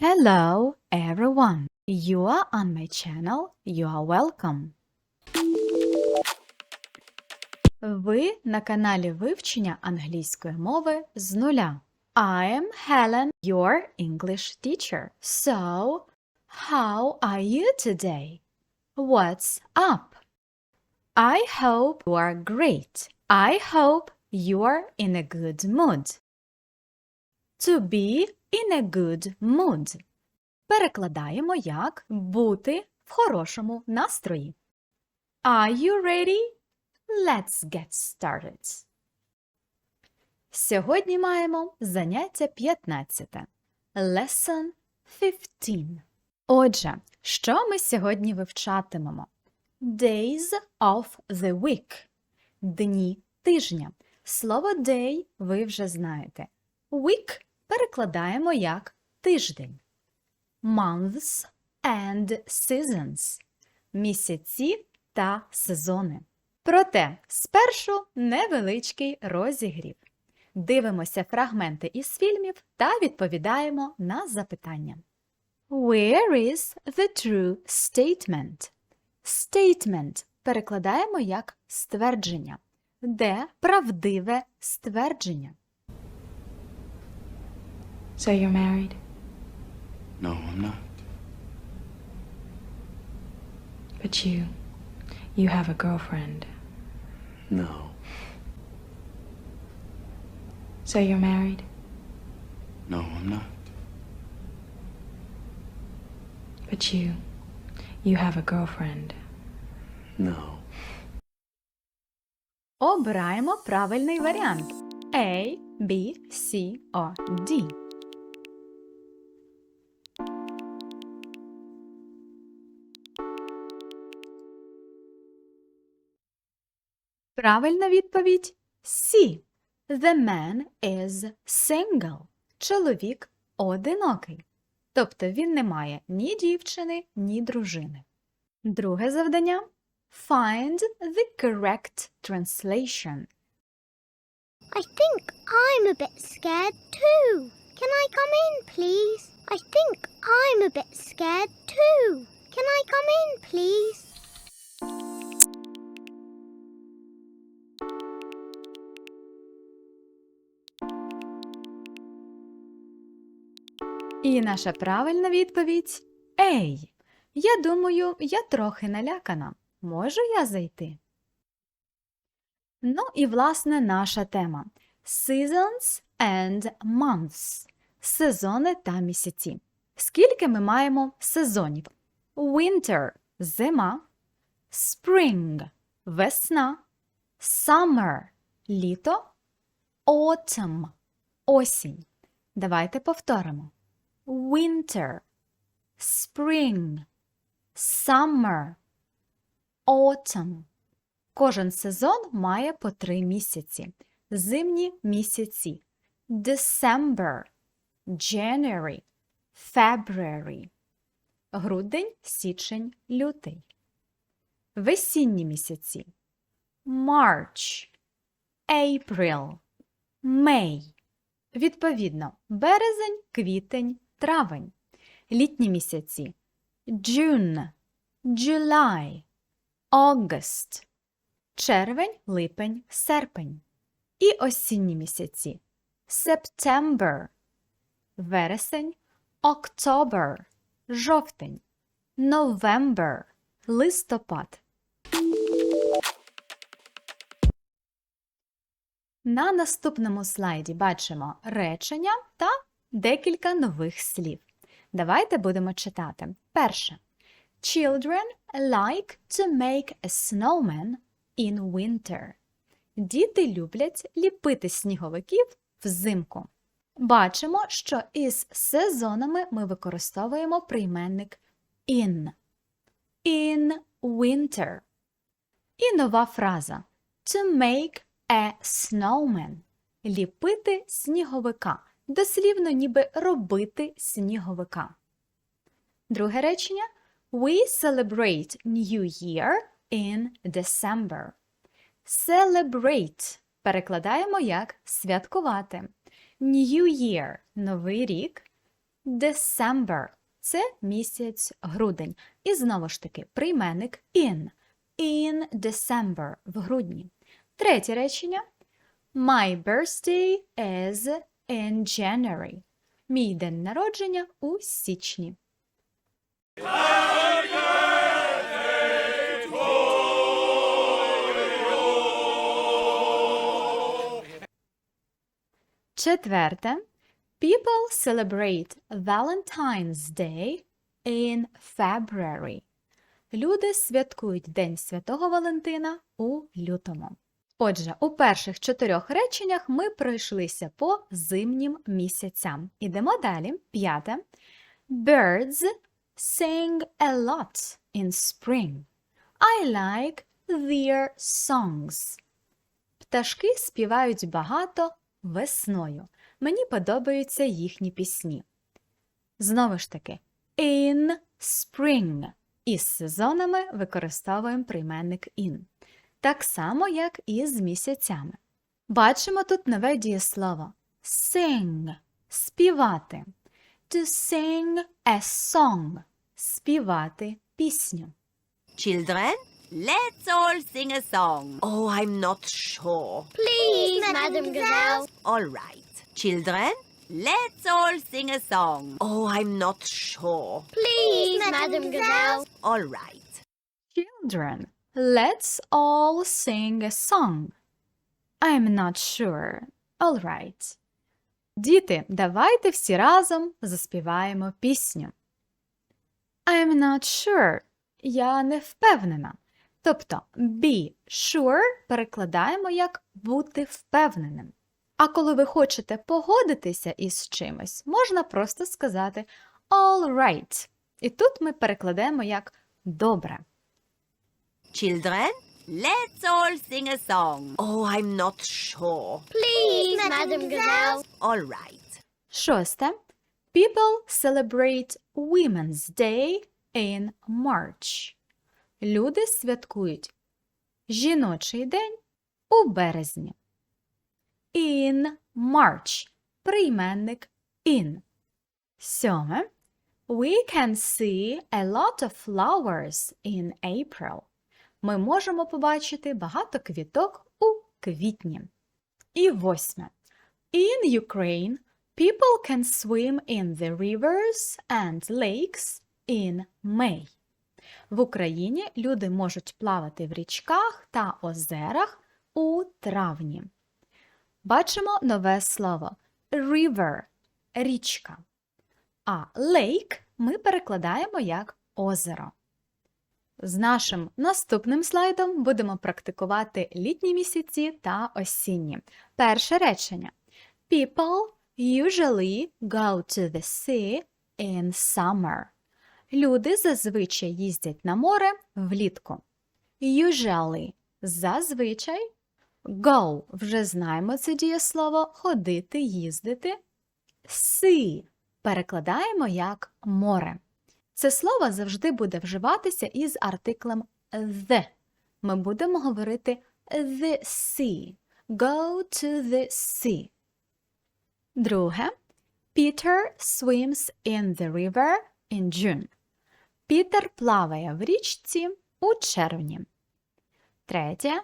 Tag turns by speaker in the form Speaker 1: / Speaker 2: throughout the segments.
Speaker 1: Hello, everyone. You are on my channel. You are welcome. Ви на каналі вивчення англійської мови з нуля. I am Helen, your English teacher. So, how are you today? What's up? I hope you are great. I hope you are in a good mood. To be in a good mood. Перекладаємо як бути в хорошому настрої. Are you ready? Let's get started. Сьогодні маємо заняття 15. Lesson 15. Отже, що ми сьогодні вивчатимемо? Days of the week. Дні тижня. Слово day ви вже знаєте. Week перекладаємо як тиждень. Months and seasons. Місяці та сезони. Проте спершу невеличкий розігрів. Дивимося фрагменти із фільмів та відповідаємо на запитання. Where is the true statement? Statement перекладаємо як ствердження. Де правдиве ствердження?
Speaker 2: So you're married?
Speaker 3: No, I'm not.
Speaker 2: But you. You have a girlfriend.
Speaker 3: No.
Speaker 2: So you're married?
Speaker 3: No, I'm not.
Speaker 2: But you. You have a girlfriend.
Speaker 3: No.
Speaker 1: Обираємо правильний варіант A, B, C or D. Правильна відповідь C. The man is single. Чоловік одинокий. Тобто він не має ні дівчини, ні дружини. Друге завдання Find the correct translation.
Speaker 4: I think I'm a bit scared too. Can I come in, please? I think I'm a bit scared too. Can I come in, please?
Speaker 1: І наша правильна відповідь Ей. Я думаю, я трохи налякана. Можу я зайти? Ну і власне наша тема Seasons and months. Сезони та місяці. Скільки ми маємо сезонів? Winter зима, Spring весна, Summer літо, Autumn осінь. Давайте повторимо. Winter, Spring, Summer, Autumn. Кожен сезон має по три місяці. Зимні місяці. December, January, February. Грудень, січень, лютий. Весінні місяці. March, April, May. Відповідно, березень, квітень, травень. Літні місяці June, July, August, червень, липень, серпень. І осінні місяці September, вересень, October, жовтень, November, листопад. На наступному слайді бачимо речення та декілька нових слів. Давайте будемо читати. Перше. Children like to make a snowman in winter. Діти люблять ліпити сніговиків взимку. Бачимо, що із сезонами ми використовуємо прийменник in. In winter. І нова фраза to make a snowman. Ліпити сніговика. Дослівно ніби робити сніговика. Друге речення We celebrate New Year in December. Celebrate перекладаємо як святкувати. New Year – Новий рік. December – це місяць грудень. І знову ж таки прийменник in. In December – в грудні. Третє речення. My birthday is in January. Мій день народження у січні. Четверте. People celebrate Valentine's Day in February. Люди святкують День Святого Валентина у лютому. Отже, у перших чотирьох реченнях ми пройшлися по зимнім місяцям. Ідемо далі. П'яте. Birds sing a lot in spring. I like their songs. Пташки співають багато весною. Мені подобаються їхні пісні. Знову ж таки, in spring. Із сезонами використовуємо прийменник in. Так само, як і з місяцями. Бачимо тут нове дієслово sing співати. To sing a song співати пісню.
Speaker 5: Children, let's all sing a song. Oh, I'm not sure.
Speaker 4: Please, Madam Gazelle.
Speaker 5: All right. Children, let's all sing a song. Oh, I'm not sure.
Speaker 4: Please, Madam Gazelle.
Speaker 5: All right.
Speaker 1: Children, let's all sing a song. I'm not sure. All right. Діти, давайте всі разом заспіваємо пісню. I'm not sure. Я не впевнена. Тобто be sure перекладаємо як бути впевненим. А коли ви хочете погодитися із чимось, можна просто сказати all right. І тут ми перекладаємо як добре.
Speaker 5: Children, let's all sing a song. Oh, I'm not sure.
Speaker 4: Please, Madam Gazelle.
Speaker 5: All right.
Speaker 1: Шосте. People celebrate Women's Day in March. Люди святкують жіночий день у березні. In March. Прийменник in. Сьоме. We can see a lot of flowers in April. Ми можемо побачити багато квіток у квітні. І восьме. In Ukraine, people can swim in the rivers and lakes in May. В Україні люди можуть плавати в річках та озерах у травні. Бачимо нове слово river – річка. А lake ми перекладаємо як озеро. З нашим наступним слайдом будемо практикувати літні місяці та осінні. Перше речення. People usually go to the sea in summer. Люди зазвичай їздять на море влітку. Usually – зазвичай. Go – вже знаємо це дієслово ходити, їздити. Sea – перекладаємо як море. Це слово завжди буде вживатися із артиклем the. Ми будемо говорити the sea. Go to the sea. Друге. Peter swims in the river in June. Пітер плаває в річці у червні. Третє.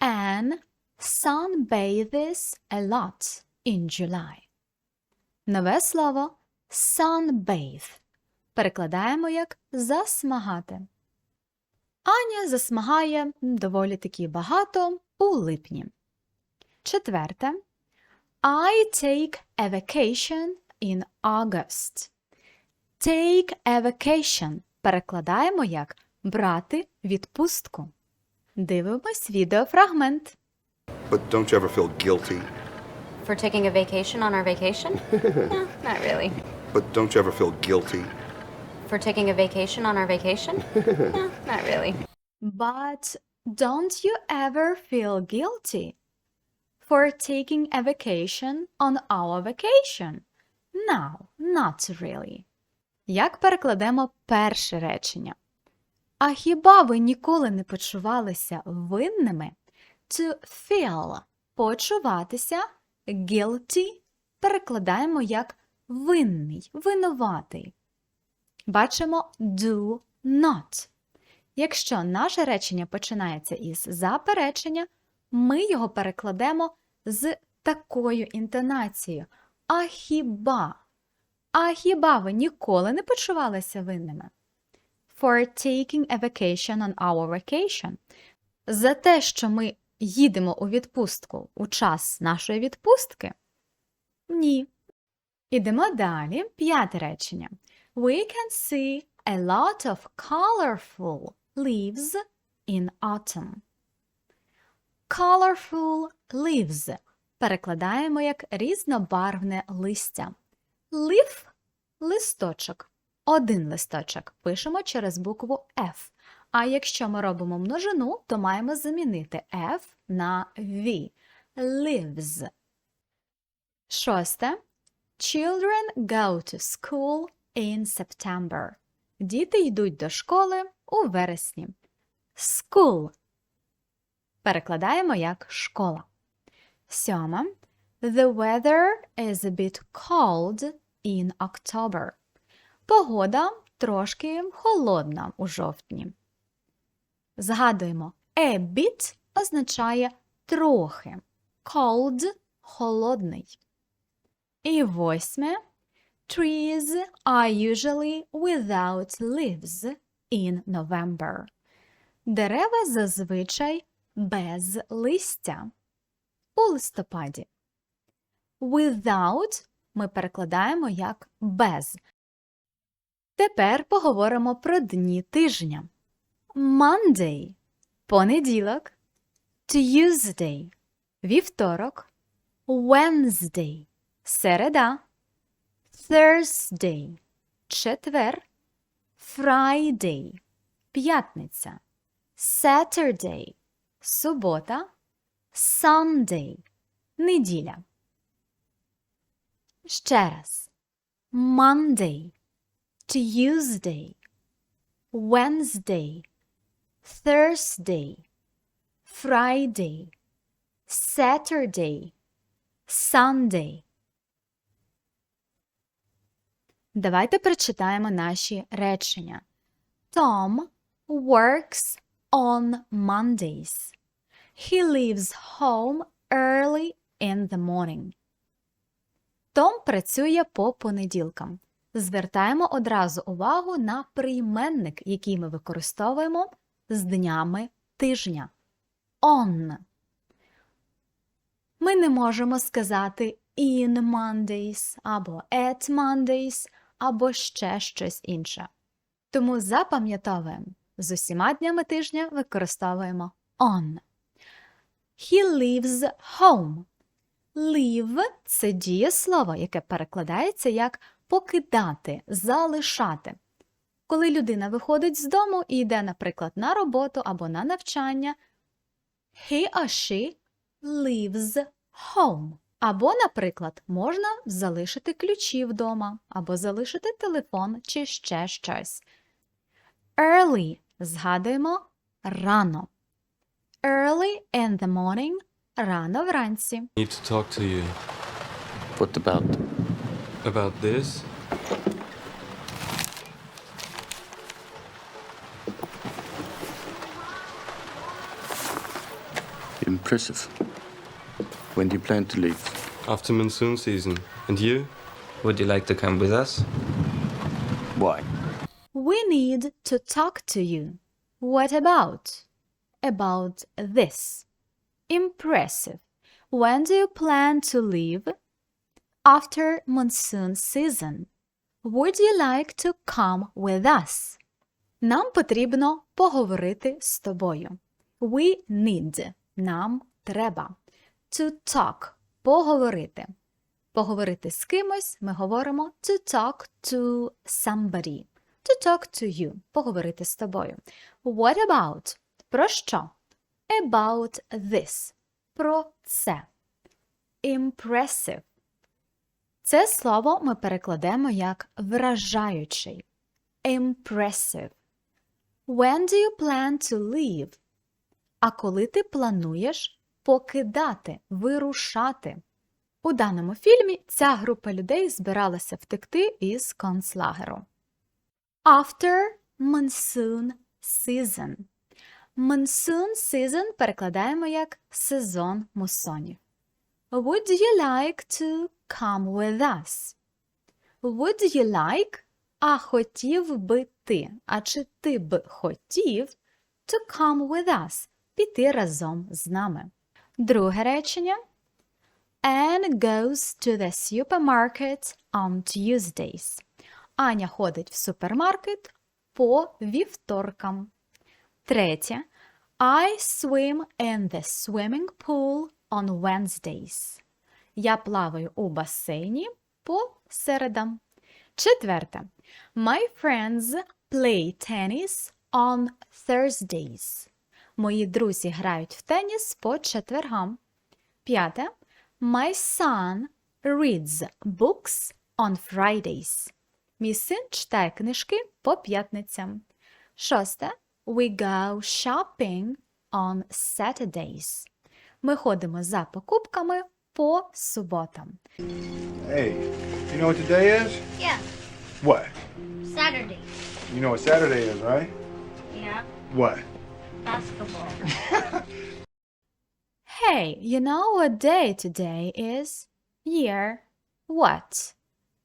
Speaker 1: Anne sunbathes a lot in July. Нове слово sunbathe перекладаємо як засмагати. Аня засмагає доволі таки багато у липні. Четверте. I take a vacation in August. Take a vacation перекладаємо як брати відпустку. Дивимось відеофрагмент.
Speaker 6: But don't you ever feel guilty?
Speaker 7: For taking a vacation on our vacation? no, not really.
Speaker 6: But don't you ever feel guilty?
Speaker 7: For taking a vacation on our vacation? no, not really.
Speaker 1: But don't you ever feel guilty for taking a vacation on our vacation? No, not really. Як перекладемо перше речення? А хіба ви ніколи не почувалися винними? To feel – почуватися, guilty перекладаємо як винний, винуватий. Бачимо do not. Якщо наше речення починається із заперечення, ми його перекладемо з такою інтонацією. А хіба? А хіба ви ніколи не почувалися винними? For taking a vacation on our vacation. За те, що ми їдемо у відпустку у час нашої відпустки? Ні. Ідемо далі. П'яте речення. We can see a lot of colorful leaves in autumn. Colorful leaves перекладаємо як різнобарвне листя. Leaf – листочок. Один листочок пишемо через букву F. А якщо ми робимо множину, то маємо замінити F на V. Lives. Шосте. Children go to school in September. Діти йдуть до школи у вересні. School. Перекладаємо як школа. Сьома. The weather is a bit cold in October. Погода трошки холодна у жовтні. Згадуємо, a bit означає трохи. Cold – холодний. І восьме. Trees are usually without leaves in November. Дерева зазвичай без листя у листопаді. Without ми перекладаємо як без. Тепер поговоримо про дні тижня. Monday – понеділок, Tuesday – вівторок, Wednesday – середа, Thursday – четвер, Friday – п'ятниця, Saturday – субота, Sunday – неділя. Ще раз. Monday, Tuesday, Wednesday, Thursday, Friday, Saturday, Sunday. Давайте прочитаємо наші речення. Tom works on Mondays. He leaves home early in the morning. Том працює по понеділкам. Звертаємо одразу увагу на прийменник, який ми використовуємо з днями тижня. On. Ми не можемо сказати in Mondays або at Mondays або ще щось інше. Тому запам'ятовуємо, з усіма днями тижня використовуємо on. He leaves home. Leave – це дієслово, яке перекладається як покидати, залишати. Коли людина виходить з дому і йде, наприклад, на роботу або на навчання, he or she leaves home. Або, наприклад, можна залишити ключі вдома, або залишити телефон чи ще щось. Early згадуємо рано. Early in the morning рано вранці.
Speaker 8: need to talk to you
Speaker 3: What about?
Speaker 8: about this.
Speaker 3: Impressive. When do you plan to leave?
Speaker 8: After monsoon season. And you?
Speaker 9: Would you like to come with us?
Speaker 3: Why?
Speaker 1: We need to talk to you. What about? About this. Impressive. When do you plan to leave? After monsoon season. Would you like to come with us? Нам потрібно поговорити з тобою. We need. Нам треба. To talk. Поговорити. Поговорити з кимось ми говоримо to talk to somebody. To talk to you. Поговорити з тобою. What about? Про що? About this. Про це. Impressive. Це слово ми перекладемо як вражаючий. Impressive. When do you plan to leave? А коли ти плануєш покидати, вирушати? У даному фільмі ця група людей збиралася втекти із концлагеру. After monsoon season. Monsoon season перекладаємо як сезон мусонів. Would you like to come with us? Would you like? А хотів би ти. А чи ти б хотів to come with us? Піти разом з нами. Друге речення. Anne goes to the supermarket on Tuesdays. Аня ходить в супермаркет по вівторкам. Третє. I swim in the swimming pool on Wednesdays. Я плаваю у басейні по середам. Четверте. My friends play tennis on Thursdays. Мої друзі грають в теніс по четвергам. П'яте. My son reads books on Fridays. Мій син читає книжки по п'ятницям. Шосте. We go shopping on Saturdays. Ми ходимо за покупками по суботам.
Speaker 10: Hey, you know what today is?
Speaker 4: Yeah,
Speaker 10: What?
Speaker 4: Saturday.
Speaker 10: You know what Saturday is, right?
Speaker 4: Yeah,
Speaker 10: What?
Speaker 4: Basketball.
Speaker 1: Hey, you know what day today is? Yeah. What?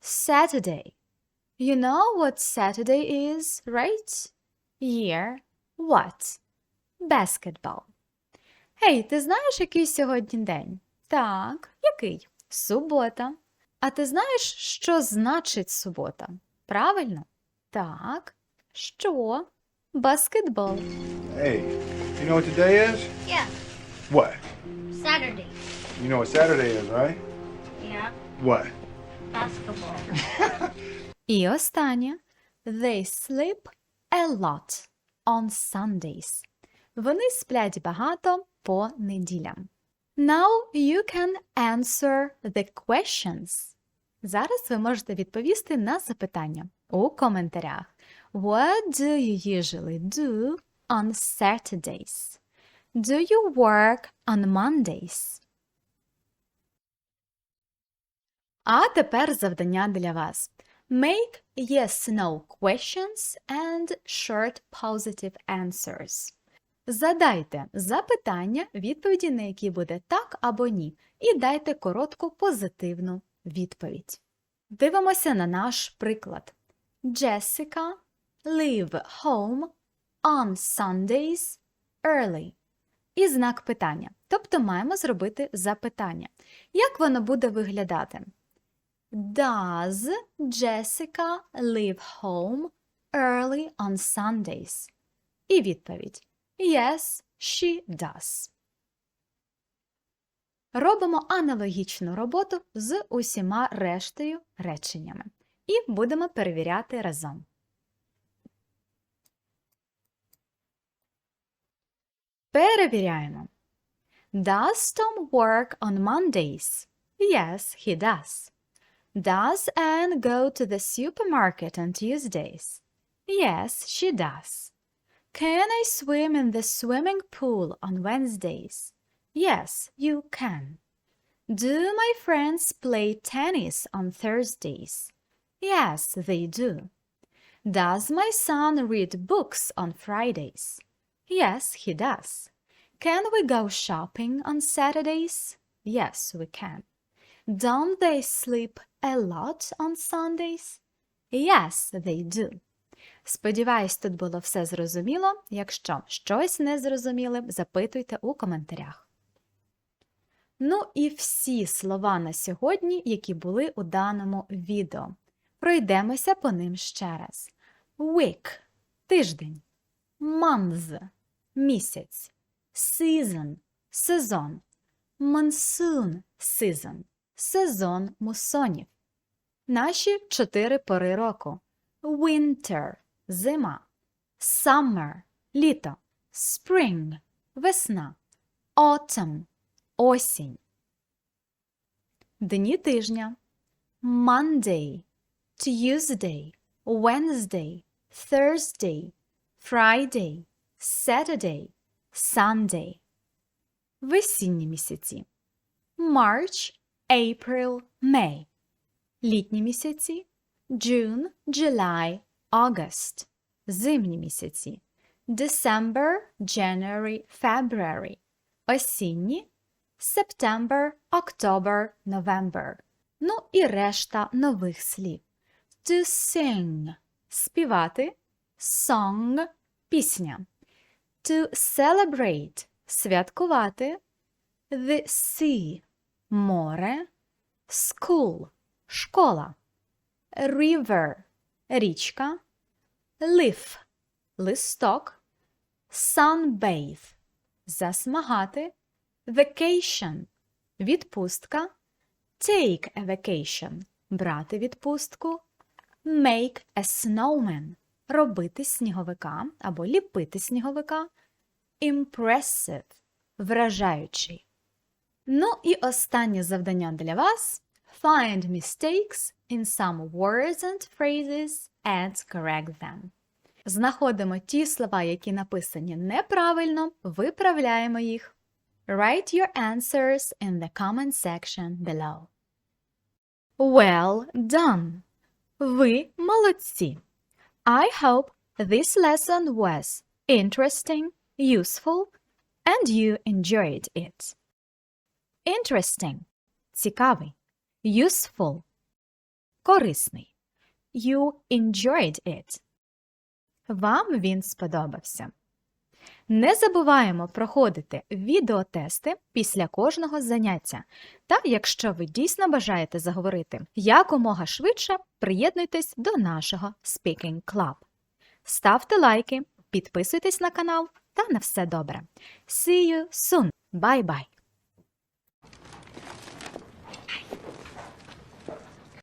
Speaker 1: Saturday. You know what Saturday is, right? Yeah. What? Basketball. Гей, ти знаєш, який сьогодні день? Так, який? Субота. А ти знаєш, що значить субота? Правильно? Так. Що? Баскетбол.
Speaker 10: Hey, you know what today is?
Speaker 4: Yeah,
Speaker 10: What?
Speaker 4: Saturday.
Speaker 10: You know what Saturday is, right?
Speaker 4: Yeah,
Speaker 10: What?
Speaker 4: basketball.
Speaker 1: І останнє. They sleep a lot on Sundays. Вони сплять багато по неділям. Now you can answer the questions. Зараз ви можете відповісти на запитання у коментарях. What do you usually do on Saturdays? Do you work on Mondays? А тепер завдання для вас. Make yes-no questions and short positive answers. Задайте запитання, відповіді на які буде так або ні, і дайте коротку позитивну відповідь. Дивимося на наш приклад. Jessica leave home on Sundays early. І знак питання. Тобто маємо зробити запитання. Як воно буде виглядати? Does Jessica leave home early on Sundays? І відповідь Yes, she does. Робимо аналогічну роботу з усіма рештою реченнями. І будемо перевіряти разом. Перевіряємо. Does Tom work on Mondays? Yes, he does. Does Anne go to the supermarket on Tuesdays? Yes, she does. Can I swim in the swimming pool on Wednesdays? Yes, you can. Do my friends play tennis on Thursdays? Yes, they do. Does my son read books on Fridays? Yes, he does. Can we go shopping on Saturdays? Yes, we can. Don't they sleep a lot on Sundays? Yes, they do. Сподіваюсь, тут було все зрозуміло. Якщо щось не зрозуміли, запитуйте у коментарях. Ну і всі слова на сьогодні, які були у даному відео. Пройдемося по ним ще раз. Week – тиждень. Month – місяць. Season – сезон. Monsoon season – сезон мусонів. Наші чотири пори року. Winter – зима. Summer – літо. Spring – весна. Autumn – осінь. Дні тижня. Monday – Tuesday – Wednesday – Thursday – Friday – Saturday – Sunday. Весінні місяці. March – April, May. Літні місяці June, July, August. Зимні місяці December, January, February. Осінні September, October, November. Ну і решта нових слів. To sing – співати, song – пісня. To celebrate – святкувати, the sea – море, school – школа, river – річка, leaf – листок, sunbathe – засмагати, vacation – відпустка, take a vacation – брати відпустку, make a snowman – робити сніговика або ліпити сніговика, impressive – вражаючий. Ну і останнє завдання для вас – find mistakes in some words and phrases and correct them. Знаходимо ті слова, які написані неправильно, виправляємо їх. Write your answers in the comment section below. Well done! Ви молодці! I hope this lesson was interesting, useful, and you enjoyed it. Interesting – цікавий. Useful – корисний. You enjoyed it. Вам він сподобався. Не забуваємо проходити відеотести після кожного заняття. Та, якщо ви дійсно бажаєте заговорити якомога швидше, приєднуйтесь до нашого Speaking Club. Ставте лайки, підписуйтесь на канал та на все добре. See you soon! Bye-bye!